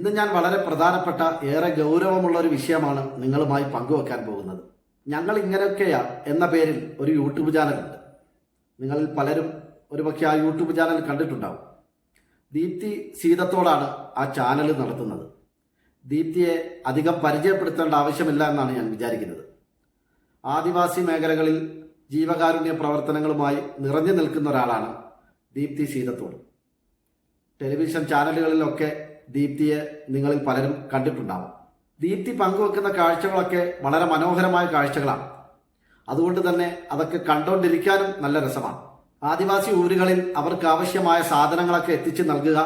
ഇന്ന് ഞാൻ വളരെ പ്രധാനപ്പെട്ട ഏറെ ഗൗരവമുള്ള ഒരു വിഷയമാണ് നിങ്ങളുമായി പങ്കുവെക്കാൻ പോകുന്നത്. ഞങ്ങൾ ഇങ്ങനെയൊക്കെയാ എന്ന പേരിൽ ഒരു യൂട്യൂബ് ചാനലുണ്ട്. നിങ്ങളിൽ പലരും ഒരുപക്ഷെ ആ യൂട്യൂബ് ചാനൽ കണ്ടിട്ടുണ്ടാവും. ദീപ്തി സീതത്തോടാണ് ആ ചാനൽ നടത്തുന്നത്. ദീപ്തിയെ അധികം പരിചയപ്പെടുത്തേണ്ട ആവശ്യമില്ല എന്നാണ് ഞാൻ വിചാരിക്കുന്നത്. ആദിവാസി മേഖലകളിൽ ജീവകാരുണ്യ പ്രവർത്തനങ്ങളുമായി നിറഞ്ഞു നിൽക്കുന്ന ഒരാളാണ് ദീപ്തി സീതത്തോട്. ടെലിവിഷൻ ചാനലുകളിലൊക്കെ ദീപ്തിയെ നിങ്ങളിൽ പലരും കണ്ടിട്ടുണ്ടാവും. ദീപ്തി പങ്കുവെക്കുന്ന കാഴ്ചകളൊക്കെ വളരെ മനോഹരമായ കാഴ്ചകളാണ്. അതുകൊണ്ട് തന്നെ അതൊക്കെ കണ്ടുകൊണ്ടിരിക്കാനും നല്ല രസമാണ്. ആദിവാസി ഊരുകളിൽ അവർക്ക് ആവശ്യമായ സാധനങ്ങളൊക്കെ എത്തിച്ചു നൽകുക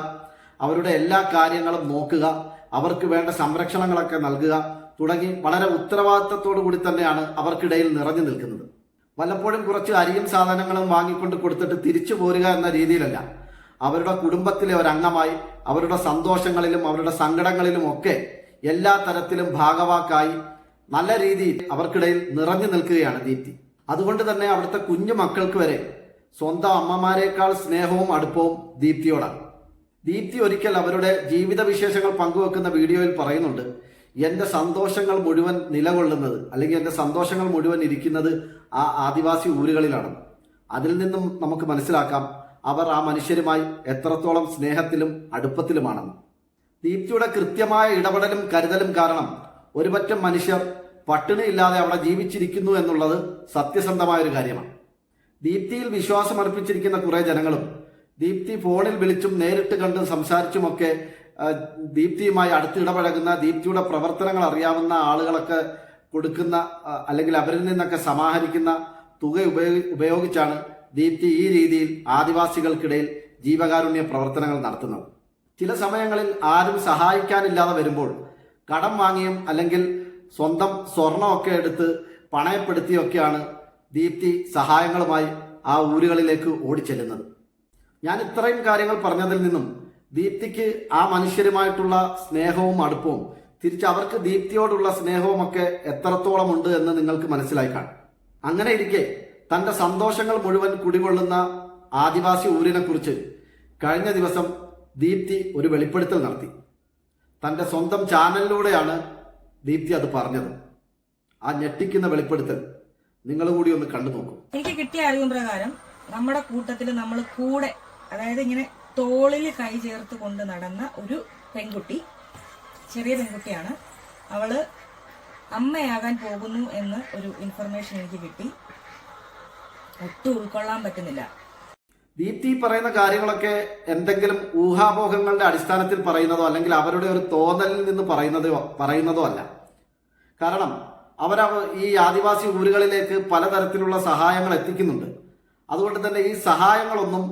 അവരുടെ എല്ലാ കാര്യങ്ങളും നോക്കുക അവർക്ക് വേണ്ട സംരക്ഷണങ്ങളൊക്കെ നൽകുക തുടങ്ങി വളരെ ഉത്തരവാദിത്തത്തോടു കൂടി തന്നെയാണ് അവർക്കിടയിൽ നിറഞ്ഞു നിൽക്കുന്നത്. വല്ലപ്പോഴും കുറച്ച് അരിയും സാധനങ്ങളും വാങ്ങിക്കൊണ്ട് കൊടുത്തിട്ട് തിരിച്ചു പോരുക എന്ന രീതിയിലല്ല. അവരുടെ കുടുംബത്തിലെ ഒരംഗമായി അവരുടെ സന്തോഷങ്ങളിലും അവരുടെ സങ്കടങ്ങളിലും ഒക്കെ എല്ലാ തരത്തിലും ഭാഗവാക്കായി നല്ല രീതിയിൽ അവർക്കിടയിൽ നിറഞ്ഞു നിൽക്കുകയാണ് ദീപ്തി. അതുകൊണ്ട് തന്നെ അവിടുത്തെ കുഞ്ഞു മക്കൾക്ക് വരെ സ്വന്തം അമ്മമാരെക്കാൾ സ്നേഹവും അടുപ്പവും ദീപ്തിയോടാണ്. ദീപ്തി ഒരിക്കൽ അവരുടെ ജീവിത വിശേഷങ്ങൾ പങ്കുവെക്കുന്ന വീഡിയോയിൽ പറയുന്നുണ്ട് എന്റെ സന്തോഷങ്ങൾ മുഴുവൻ നിലകൊള്ളുന്നത് അല്ലെങ്കിൽ എന്റെ സന്തോഷങ്ങൾ മുഴുവൻ ഇരിക്കുന്നത് ആ ആദിവാസി ഊരുകളിലാണ് അതിൽ നിന്നും നമുക്ക് മനസ്സിലാക്കാം അവർ ആ മനുഷ്യരുമായി എത്രത്തോളം സ്നേഹത്തിലും അടുപ്പത്തിലുമാണെന്ന്. ദീപ്തിയുടെ കൃത്യമായ ഇടപെടലും കരുതലും കാരണം ഒരുപറ്റം മനുഷ്യർ പട്ടിണിയില്ലാതെ അവിടെ ജീവിച്ചിരിക്കുന്നു എന്നുള്ളത് സത്യസന്ധമായ ഒരു കാര്യമാണ്. ദീപ്തിയിൽ വിശ്വാസം അർപ്പിച്ചിരിക്കുന്ന കുറെ ജനങ്ങളും ദീപ്തി ഫോണിൽ വിളിച്ചും നേരിട്ട് കണ്ടും സംസാരിച്ചുമൊക്കെ ദീപ്തിയുമായി ദീപ്തിയുമായി അടുത്തിടപഴകുന്ന ദീപ്തിയുടെ പ്രവർത്തനങ്ങൾ അറിയാവുന്ന ആളുകളൊക്കെ കൊടുക്കുന്ന അല്ലെങ്കിൽ അവരിൽ നിന്നൊക്കെ സമാഹരിക്കുന്ന തുക ഉപയോഗി ഉപയോഗിച്ചാണ് ദീപ്തി ഈ രീതിയിൽ ആദിവാസികൾക്കിടയിൽ ജീവകാരുണ്യ പ്രവർത്തനങ്ങൾ നടത്തുന്നത്. ചില സമയങ്ങളിൽ ആരും സഹായിക്കാനില്ലാതെ വരുമ്പോൾ കടം വാങ്ങിയും അല്ലെങ്കിൽ സ്വന്തം സ്വർണമൊക്കെ എടുത്ത് പണയപ്പെടുത്തിയൊക്കെയാണ് ദീപ്തി സഹായങ്ങളുമായി ആ ഊരുകളിലേക്ക് ഓടിച്ചെല്ലുന്നത്. ഞാൻ ഇത്രയും കാര്യങ്ങൾ പറഞ്ഞതിൽ നിന്നും ദീപ്തിക്ക് ആ മനുഷ്യരുമായിട്ടുള്ള സ്നേഹവും അടുപ്പവും തിരിച്ച് അവർക്ക് ദീപ്തിയോടുള്ള സ്നേഹവും ഒക്കെ എത്രത്തോളം ഉണ്ട് എന്ന് നിങ്ങൾക്ക് മനസ്സിലായി കാണും. അങ്ങനെ ഇരിക്കെ തന്റെ സന്തോഷങ്ങൾ മുഴുവൻ കുടികൊള്ളുന്ന ആദിവാസി ഊരിനെക്കുറിച്ച് കഴിഞ്ഞ ദിവസം ദീപ്തി ഒരു വെളിപ്പെടുത്തൽ നടത്തി. തന്റെ സ്വന്തം ചാനലിലൂടെയാണ് ദീപ്തി അത് പറഞ്ഞത്. ആ ഞെട്ടിക്കുന്ന വെളിപ്പെടുത്തൽ നിങ്ങൾ കൂടി ഒന്ന് കണ്ടു നോക്കും. എനിക്ക് കിട്ടിയ അറിവും പ്രകാരം നമ്മുടെ കൂട്ടത്തിൽ നമ്മൾ കൂടെ അതായത് ഇങ്ങനെ തോളിൽ കൈ ചേർത്ത് കൊണ്ട് നടന്ന ഒരു പെൺകുട്ടി ചെറിയ പെൺകുട്ടിയാണ്. അവൾ അമ്മയാകാൻ പോകുന്നു എന്ന് ഒരു ഇൻഫർമേഷൻ എനിക്ക് കിട്ടി. ഒട്ടും ഉൾക്കൊള്ളാൻ പറ്റുന്നില്ല. ദീപ്തി പറയുന്ന കാര്യങ്ങളൊക്കെ എന്തെങ്കിലും ഊഹാപോഹങ്ങളുടെ അടിസ്ഥാനത്തിൽ പറയുന്നതോ അല്ലെങ്കിൽ അവരുടെ ഒരു തോന്നലിൽ നിന്ന് പറയുന്നതോ പറയുന്നതോ അല്ല. കാരണം അവർ ഈ ആദിവാസി ഊരുകളിലേക്ക് പലതരത്തിലുള്ള സഹായങ്ങൾ എത്തിക്കുന്നുണ്ട്. അതുകൊണ്ട് തന്നെ ഈ സഹായങ്ങളൊന്നും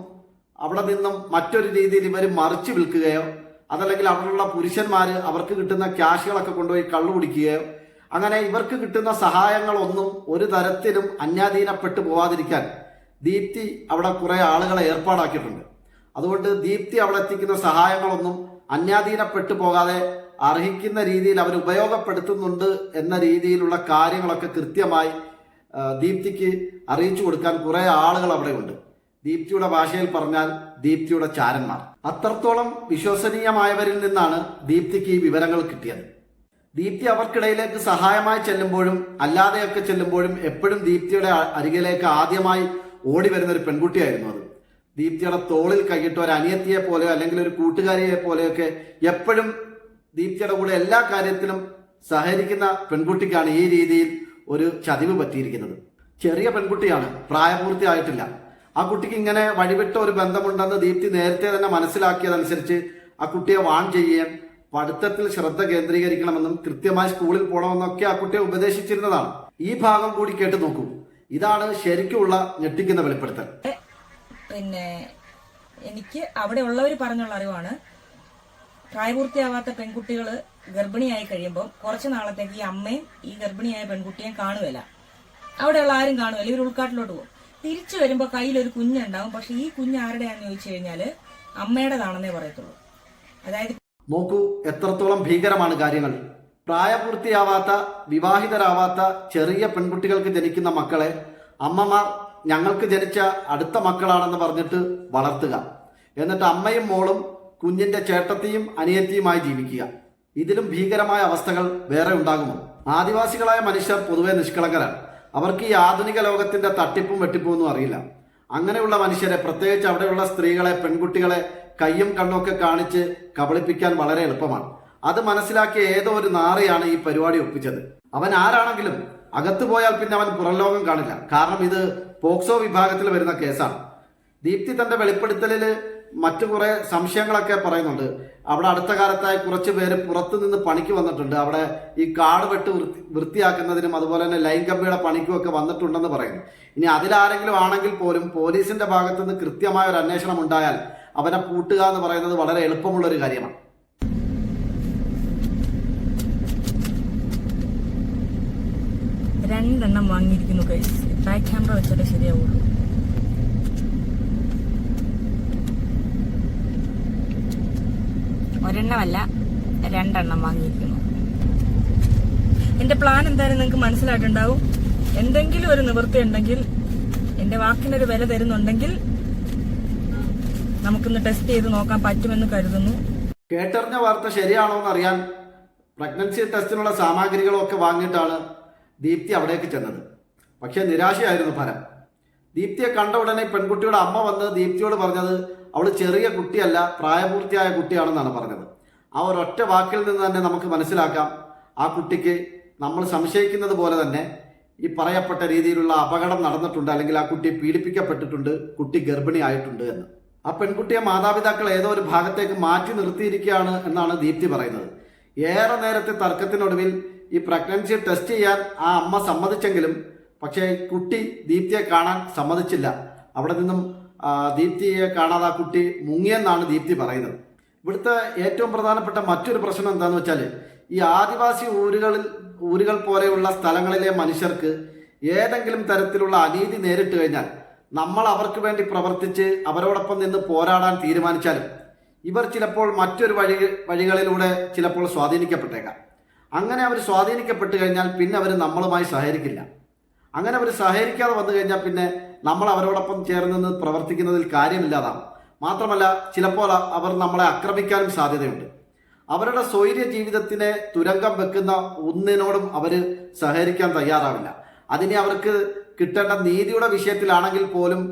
അവിടെ നിന്നും മറ്റൊരു രീതിയിൽ ഇവർ മറിച്ചു വിൽക്കുകയോ അതല്ലെങ്കിൽ അവിടെയുള്ള പുരുഷന്മാർ അവർക്ക് കിട്ടുന്ന ക്യാഷുകളൊക്കെ കൊണ്ടുപോയി കള്ളു കുടിക്കുകയോ അങ്ങനെ ഇവർക്ക് കിട്ടുന്ന സഹായങ്ങളൊന്നും ഒരു തരത്തിലും അന്യാധീനപ്പെട്ടു പോവാതിരിക്കാൻ ദീപ്തി അവിടെ കുറെ ആളുകളെ ഏർപ്പാടാക്കിയിട്ടുണ്ട്. അതുകൊണ്ട് ദീപ്തി അവിടെ എത്തിക്കുന്ന സഹായങ്ങളൊന്നും അന്യാധീനപ്പെട്ടു പോകാതെ അർഹിക്കുന്ന രീതിയിൽ അവർ ഉപയോഗപ്പെടുത്തുന്നുണ്ട് എന്ന രീതിയിലുള്ള കാര്യങ്ങളൊക്കെ കൃത്യമായി ദീപ്തിക്ക് അറിയിച്ചു കൊടുക്കാൻ കുറെ ആളുകൾ അവിടെ ഉണ്ട് ദീപ്തിയുടെ ഭാഷയിൽ പറഞ്ഞാൽ ദീപ്തിയുടെ ചാരന്മാർ. അത്രത്തോളം വിശ്വസനീയമായവരിൽ നിന്നാണ് ദീപ്തിക്ക് ഈ വിവരങ്ങൾ കിട്ടിയത്. ദീപ്തി അവർക്കിടയിലേക്ക് സഹായമായി ചെല്ലുമ്പോഴും അല്ലാതെയൊക്കെ ചെല്ലുമ്പോഴും എപ്പോഴും ദീപ്തിയുടെ അരികിലേക്ക് ആദ്യമായി ഓടി വരുന്ന ഒരു പെൺകുട്ടിയായിരുന്നു അത്. ദീപ്തിയുടെ തോളിൽ കൈയിട്ട് ഒരു അനിയത്തിയെ പോലെയോ അല്ലെങ്കിൽ ഒരു കൂട്ടുകാരിയെ പോലെയൊക്കെ എപ്പോഴും ദീപ്തിയുടെ കൂടെ എല്ലാ കാര്യത്തിലും സഹകരിക്കുന്ന പെൺകുട്ടിക്കാണ് ഈ രീതിയിൽ ഒരു ചതിവ് പറ്റിയിരിക്കുന്നത്. ചെറിയ പെൺകുട്ടിയാണ് പ്രായപൂർത്തിയായിട്ടില്ല. ആ കുട്ടിക്ക് ഇങ്ങനെ വഴിവിട്ട ഒരു ബന്ധമുണ്ടെന്ന് ദീപ്തി നേരത്തെ തന്നെ മനസ്സിലാക്കിയതനുസരിച്ച് ആ കുട്ടിയെ വാൺ ചെയ്യുകയും പഠിത്തത്തിൽ ശ്രദ്ധ കേന്ദ്രീകരിക്കണമെന്നും കൃത്യമായി സ്കൂളിൽ പോകണമെന്നൊക്കെ ആ കുട്ടിയെ ഉപദേശിച്ചിരുന്നതാണ്. ഈ ഭാഗം കൂടി കേട്ട് നോക്കൂ. ഇതാണ് ശരിക്കുമുള്ള ഞെട്ടിക്കുന്ന വെളിപ്പെടുത്തൽ. പിന്നെ എനിക്ക് അവിടെ ഉള്ളവർ പറഞ്ഞുള്ള അറിവാണ്. പ്രായപൂർത്തിയാവാത്ത പെൺകുട്ടികൾ ഗർഭിണിയായി കഴിയുമ്പോൾ കുറച്ച് നാളത്തേക്ക് ഈ അമ്മയും ഈ ഗർഭിണിയായ പെൺകുട്ടിയെയും കാണുകയില്ല അവിടെയുള്ള ആരും കാണുകയില്ല ഇവർ ഉൾക്കാട്ടിലോട്ട് പോകും. തിരിച്ചു വരുമ്പോൾ കയ്യിൽ ഒരു കുഞ്ഞുണ്ടാവും. പക്ഷെ ഈ കുഞ്ഞ് ആരുടെയാണെന്ന് ചോദിച്ചു കഴിഞ്ഞാൽ അമ്മയുടേതാണെന്നേ പറയത്തുള്ളൂ. അതായത് നോക്കൂ എത്രത്തോളം ഭീകരമാണ് കാര്യങ്ങൾ. പ്രായപൂർത്തിയാവാത്ത വിവാഹിതരാവാത്ത ചെറിയ പെൺകുട്ടികൾക്ക് ജനിക്കുന്ന മക്കളെ അമ്മമാർ ഞങ്ങൾക്ക് ജനിച്ച അടുത്ത മക്കളാണെന്ന് പറഞ്ഞിട്ട് വളർത്തുക. എന്നിട്ട് അമ്മയും മോളും കുഞ്ഞിന്റെ ചേട്ടത്തിയും അനിയത്തിയുമായി ജീവിക്കുക. ഇതിലും ഭീകരമായ അവസ്ഥകൾ വേറെ ഉണ്ടാകുമോ? ആദിവാസികളായ മനുഷ്യർ പൊതുവെ നിഷ്കളങ്കരാണ്. അവർക്ക് ഈ ആധുനിക ലോകത്തിന്റെ തട്ടിപ്പും വെട്ടിപ്പും ഒന്നും അറിയില്ല. അങ്ങനെയുള്ള മനുഷ്യരെ പ്രത്യേകിച്ച് അവിടെയുള്ള സ്ത്രീകളെ പെൺകുട്ടികളെ കയ്യും കണ്ണൊക്കെ കാണിച്ച് കബളിപ്പിക്കാൻ വളരെ എളുപ്പമാണ്. അത് മനസ്സിലാക്കിയ ഏതോ ഒരു നാറയാണ് ഈ പരിപാടി ഒപ്പിച്ചത്. അവൻ ആരാണെങ്കിലും അകത്തു പോയാൽ പിന്നെ അവൻ പുറം ലോകം കാണില്ല. കാരണം ഇത് പോക്സോ വിഭാഗത്തിൽ വരുന്ന കേസാണ്. ദീപ്തി തന്റെ വെളിപ്പെടുത്തലിൽ മറ്റു കുറെ സംശയങ്ങളൊക്കെ പറയുന്നുണ്ട്. അവിടെ അടുത്ത കാലത്തായി കുറച്ച് പേര് പുറത്തു നിന്ന് പണിക്ക് വന്നിട്ടുണ്ട്. അവിടെ ഈ കാട് വെട്ട് വൃത്തി വൃത്തിയാക്കുന്നതിനും അതുപോലെ തന്നെ ലൈൻ കമ്പിയുടെ പണിക്കും ഒക്കെ വന്നിട്ടുണ്ടെന്ന് പറയുന്നു. ഇനി അതിലാരെങ്കിലും ആണെങ്കിൽ പോലും പോലീസിന്റെ ഭാഗത്തുനിന്ന് കൃത്യമായ ഒരു അന്വേഷണം ഉണ്ടായാൽ അവനെ പൂട്ടുക എന്ന് പറയുന്നത് വളരെ എളുപ്പമുള്ള ഒരു കാര്യമാണ്. രണ്ടെണ്ണം വാങ്ങിയിരിക്കുന്നു ബാക്ക് ക്യാമറ വെച്ചാലേ ശരിയാവുള്ളൂ. ഒരെണ്ണമല്ല രണ്ടെണ്ണം വാങ്ങിയിരിക്കുന്നു. എന്റെ പ്ലാൻ എന്തായാലും നിങ്ങൾക്ക് മനസ്സിലായിട്ടുണ്ടാവും. എന്തെങ്കിലും ഒരു നിവൃത്തി ഉണ്ടെങ്കിൽ എന്റെ വാക്കിനൊരു വില തരുന്നുണ്ടെങ്കിൽ നമുക്കിന്ന് ടെസ്റ്റ് ചെയ്ത് നോക്കാൻ പറ്റുമെന്ന് കരുതുന്നു. കേട്ടറിഞ്ഞ വാർത്ത ശരിയാണോ എന്ന് അറിയാൻ പ്രഗ്നൻസി ടെസ്റ്റിനുള്ള സാമഗ്രികളൊക്കെ വാങ്ങിയിട്ടാണ് ദീപ്തി അവിടേക്ക് ചെന്നത്. പക്ഷേ നിരാശയായിരുന്നു ഫലം. ദീപ്തിയെ കണ്ട ഉടനെ പെൺകുട്ടിയുടെ അമ്മ വന്ന് ദീപ്തിയോട് പറഞ്ഞത് അവൾ ചെറിയ കുട്ടിയല്ല പ്രായപൂർത്തിയായ കുട്ടിയാണെന്നാണ് പറഞ്ഞത്. ആ ഒരൊറ്റ വാക്കിൽ നിന്ന് തന്നെ നമുക്ക് മനസ്സിലാക്കാം ആ കുട്ടിക്ക് നമ്മൾ സംശയിക്കുന്നത് പോലെ തന്നെ ഈ പറയപ്പെട്ട രീതിയിലുള്ള അപകടം നടന്നിട്ടുണ്ട് അല്ലെങ്കിൽ ആ കുട്ടി പീഡിപ്പിക്കപ്പെട്ടിട്ടുണ്ട് കുട്ടി ഗർഭിണി ആയിട്ടുണ്ട് എന്ന്. ആ പെൺകുട്ടിയെ മാതാപിതാക്കൾ ഏതോ ഒരു ഭാഗത്തേക്ക് മാറ്റി നിർത്തിയിരിക്കുകയാണ് എന്നാണ് ദീപ്തി പറയുന്നത്. ഏറെ നേരത്തെ തർക്കത്തിനൊടുവിൽ ഈ പ്രഗ്നൻസി ടെസ്റ്റ് ചെയ്യാൻ ആ അമ്മ സമ്മതിച്ചെങ്കിലും പക്ഷേ കുട്ടി ദീപ്തിയെ കാണാൻ സമ്മതിച്ചില്ല. അവിടെ നിന്നും ദീപ്തിയെ കാണാതെ ആ കുട്ടി മുങ്ങിയെന്നാണ് ദീപ്തി പറയുന്നത്. ഇവിടുത്തെ ഏറ്റവും പ്രധാനപ്പെട്ട മറ്റൊരു പ്രശ്നം എന്താണെന്ന് വെച്ചാൽ ഈ ആദിവാസി ഊരുകളിൽ ഊരുകൾ പോലെയുള്ള സ്ഥലങ്ങളിലെ മനുഷ്യർക്ക് ഏതെങ്കിലും തരത്തിലുള്ള അനീതി നേരിട്ട് കഴിഞ്ഞാൽ നമ്മൾ അവർക്ക് വേണ്ടി പ്രവർത്തിച്ച് അവരോടൊപ്പം നിന്ന് പോരാടാൻ തീരുമാനിച്ചാലും ഇവർ ചിലപ്പോൾ മറ്റൊരു വഴി വഴികളിലൂടെ ചിലപ്പോൾ സ്വാധീനിക്കപ്പെട്ടേക്കാം. അങ്ങനെ അവർ സ്വാധീനിക്കപ്പെട്ട് കഴിഞ്ഞാൽ പിന്നെ അവർ നമ്മളുമായി സഹകരിക്കില്ല. അങ്ങനെ അവർ സഹകരിക്കാതെ വന്നു കഴിഞ്ഞാൽ പിന്നെ നമ്മൾ അവരോടൊപ്പം ചേർന്ന് നിന്ന് പ്രവർത്തിക്കുന്നതിൽ കാര്യമില്ലാതാവും. മാത്രമല്ല ചിലപ്പോൾ അവർ നമ്മളെ ആക്രമിക്കാനും സാധ്യതയുണ്ട്. അവരുടെ സ്വൈര്യ ജീവിതത്തിനെ തുരങ്കം വെക്കുന്ന ഒന്നിനോടും അവർ സഹകരിക്കാൻ തയ്യാറാവില്ല. അതിനെ അവർക്ക് കിട്ടേണ്ട നീതിയുടെ വിഷയത്തിലാണെങ്കിൽ പോലും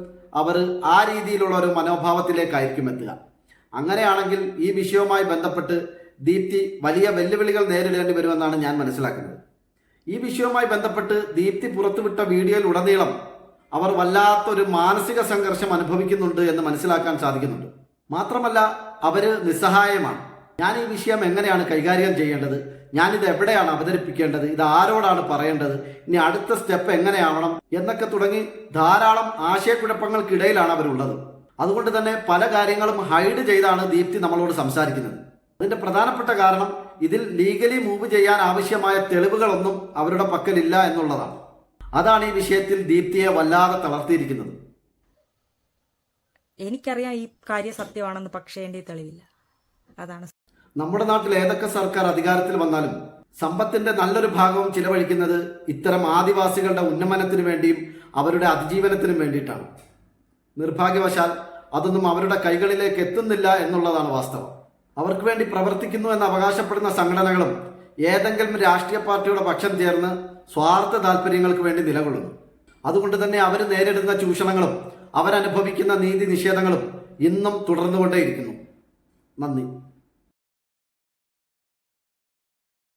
അവർ ആ രീതിയിലുള്ള ഒരു മനോഭാവത്തിലേക്കായിരിക്കും എത്തുക. അങ്ങനെയാണെങ്കിൽ ഈ വിഷയവുമായി ബന്ധപ്പെട്ട് ദീപ്തി വലിയ വെല്ലുവിളികൾ നേരിടേണ്ടി വരുമെന്നാണ് ഞാൻ മനസ്സിലാക്കുന്നത്. ഈ വിഷയവുമായി ബന്ധപ്പെട്ട് ദീപ്തി പുറത്തുവിട്ട വീഡിയോയിൽ ഉടനീളം അവർ വല്ലാത്തൊരു മാനസിക സംഘർഷം അനുഭവിക്കുന്നുണ്ട് എന്ന് മനസ്സിലാക്കാൻ സാധിക്കുന്നുണ്ട്. മാത്രമല്ല അവർ നിസ്സഹായമാണ്. ഞാൻ ഈ വിഷയം എങ്ങനെയാണ് കൈകാര്യം ചെയ്യേണ്ടത്? ഞാനിത് എവിടെയാണ് അവതരിപ്പിക്കേണ്ടത്? ഇത് ആരോടാണ് പറയേണ്ടത്? ഇനി അടുത്ത സ്റ്റെപ്പ് എങ്ങനെയാവണം? എന്നൊക്കെ തുടങ്ങി ധാരാളം ആശയക്കുഴപ്പങ്ങൾക്കിടയിലാണ് അവരുള്ളത്. അതുകൊണ്ട് തന്നെ പല കാര്യങ്ങളും ഹൈഡ് ചെയ്താണ് ദീപ്തി നമ്മളോട് സംസാരിക്കുന്നത്. അതിന്റെ പ്രധാനപ്പെട്ട കാരണം ഇതിൽ ലീഗലി മൂവ് ചെയ്യാൻ ആവശ്യമായ തെളിവുകളൊന്നും അവരുടെ പക്കലില്ല എന്നുള്ളതാണ്. അതാണ് ഈ വിഷയത്തിൽ ദീപ്തിയെ വല്ലാതെ തളർത്തിയിരിക്കുന്നത്. എനിക്കറിയാം ഈ കാര്യം സത്യമാണെന്ന് പക്ഷേ എന്റെ തെളിവില്ല. അതാണ് നമ്മുടെ നാട്ടിൽ ഏതൊക്കെ സർക്കാർ അധികാരത്തിൽ വന്നാലും സമ്പത്തിന്റെ നല്ലൊരു ഭാഗവും ചിലവഴിക്കുന്നത് ഇത്തരം ആദിവാസികളുടെ ഉന്നമനത്തിനു വേണ്ടിയും അവരുടെ അതിജീവനത്തിനും വേണ്ടിയിട്ടാണ്. നിർഭാഗ്യവശാൽ അതൊന്നും അവരുടെ കൈകളിലേക്ക് എത്തുന്നില്ല എന്നുള്ളതാണ് വാസ്തവം. അവർക്ക് വേണ്ടി പ്രവർത്തിക്കുന്നു എന്ന് അവകാശപ്പെടുന്ന സംഘടനകളും ഏതെങ്കിലും രാഷ്ട്രീയ പാർട്ടിയുടെ പക്ഷം ചേർന്ന് സ്വാർത്ഥ താല്പര്യങ്ങൾക്ക് വേണ്ടി നിലകൊള്ളുന്നു. അതുകൊണ്ട് തന്നെ അവർ നേരിടുന്ന ചൂഷണങ്ങളും അവരനുഭവിക്കുന്ന നീതി നിഷേധങ്ങളും ഇന്നും തുടർന്നുകൊണ്ടേയിരിക്കുന്നു. നന്ദി.